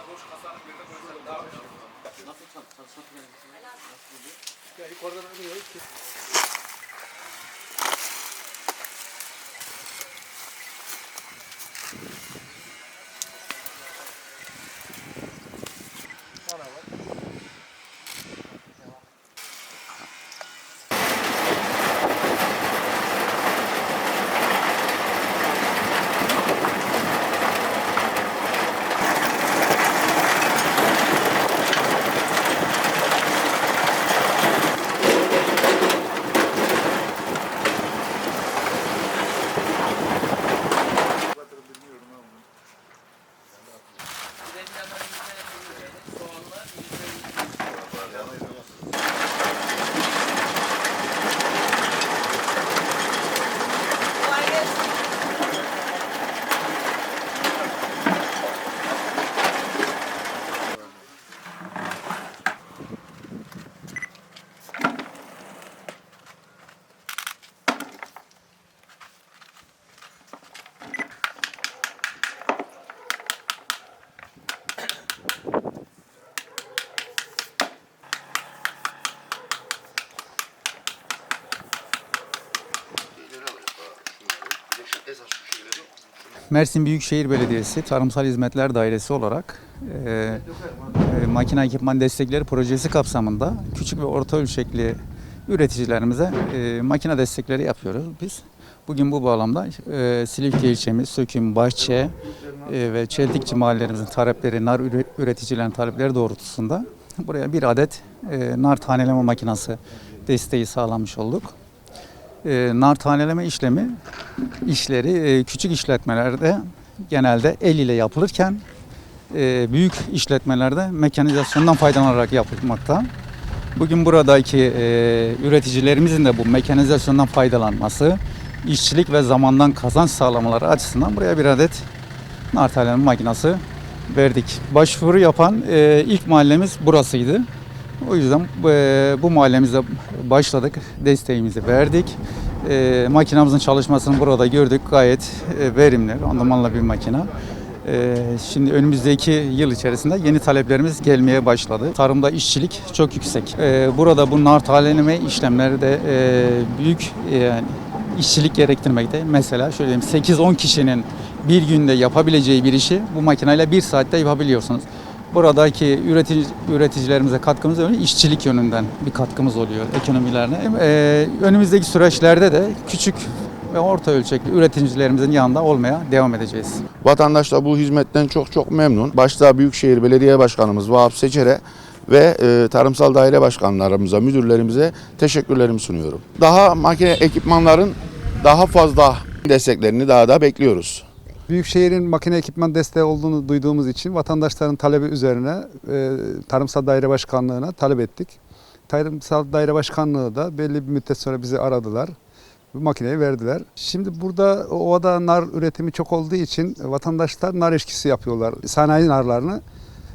da boş kasanın birine koysak daha bir şey Nasıl çalışma planı? Nasıl gidiyor? Ya yukarıdan ödüyoruz ki. Mersin Büyükşehir Belediyesi Tarımsal Hizmetler Dairesi olarak e, e, makine ekipman destekleri projesi kapsamında küçük ve orta ölçekli üreticilerimize e, makine destekleri yapıyoruz biz. Bugün bu bağlamda e, Silifke ilçemiz, Söküm, Bahçe e, ve Çeltikçi mahallelerimizin talepleri, nar üre- üreticilerin talepleri doğrultusunda buraya bir adet e, nar taneleme makinası desteği sağlamış olduk. E, nar taneleme işlemi işleri e, küçük işletmelerde genelde el ile yapılırken e, büyük işletmelerde mekanizasyondan faydalanarak yapılmakta. Bugün buradaki e, üreticilerimizin de bu mekanizasyondan faydalanması, işçilik ve zamandan kazanç sağlamaları açısından buraya bir adet nar taneleme makinası verdik. Başvuru yapan ilk mahallemiz burasıydı. O yüzden bu mahallemizde başladık, desteğimizi verdik. E, makinamızın çalışmasını burada gördük. Gayet e, verimli, randımanlı bir makina. E, şimdi önümüzdeki yıl içerisinde yeni taleplerimiz gelmeye başladı. Tarımda işçilik çok yüksek. E, burada bu nar taleneme işlemleri de e, büyük e, yani işçilik gerektirmekte. Mesela şöyle diyeyim 8-10 kişinin bir günde yapabileceği bir işi bu makineyle bir saatte yapabiliyorsunuz. Buradaki üretici, üreticilerimize katkımız öyle işçilik yönünden bir katkımız oluyor ekonomilerine. Ee, önümüzdeki süreçlerde de küçük ve orta ölçekli üreticilerimizin yanında olmaya devam edeceğiz. Vatandaş da bu hizmetten çok çok memnun. Başta Büyükşehir Belediye Başkanımız Vahap Seçer'e ve e, tarımsal daire başkanlarımıza, müdürlerimize teşekkürlerimi sunuyorum. Daha makine ekipmanların daha fazla desteklerini daha da bekliyoruz. Büyükşehir'in makine ekipman desteği olduğunu duyduğumuz için vatandaşların talebi üzerine e, Tarımsal Daire Başkanlığı'na talep ettik. Tarımsal Daire Başkanlığı da belli bir müddet sonra bizi aradılar. Bu makineyi verdiler. Şimdi burada ovada nar üretimi çok olduğu için vatandaşlar nar eşkisi yapıyorlar. Sanayi narlarını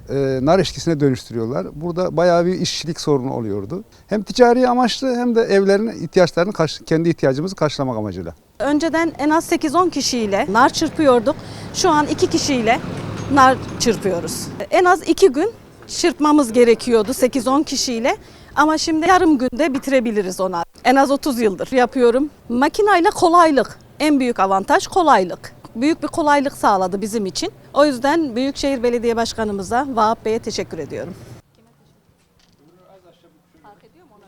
e, nar eşkisine dönüştürüyorlar. Burada bayağı bir işçilik sorunu oluyordu. Hem ticari amaçlı hem de evlerin ihtiyaçlarını kendi ihtiyacımızı karşılamak amacıyla. Önceden en az 8-10 kişiyle nar çırpıyorduk. Şu an 2 kişiyle nar çırpıyoruz. En az 2 gün çırpmamız gerekiyordu 8-10 kişiyle. Ama şimdi yarım günde bitirebiliriz ona. En az 30 yıldır yapıyorum. Makinayla kolaylık. En büyük avantaj kolaylık. Büyük bir kolaylık sağladı bizim için. O yüzden Büyükşehir Belediye Başkanımıza, Vahap Bey'e teşekkür ediyorum.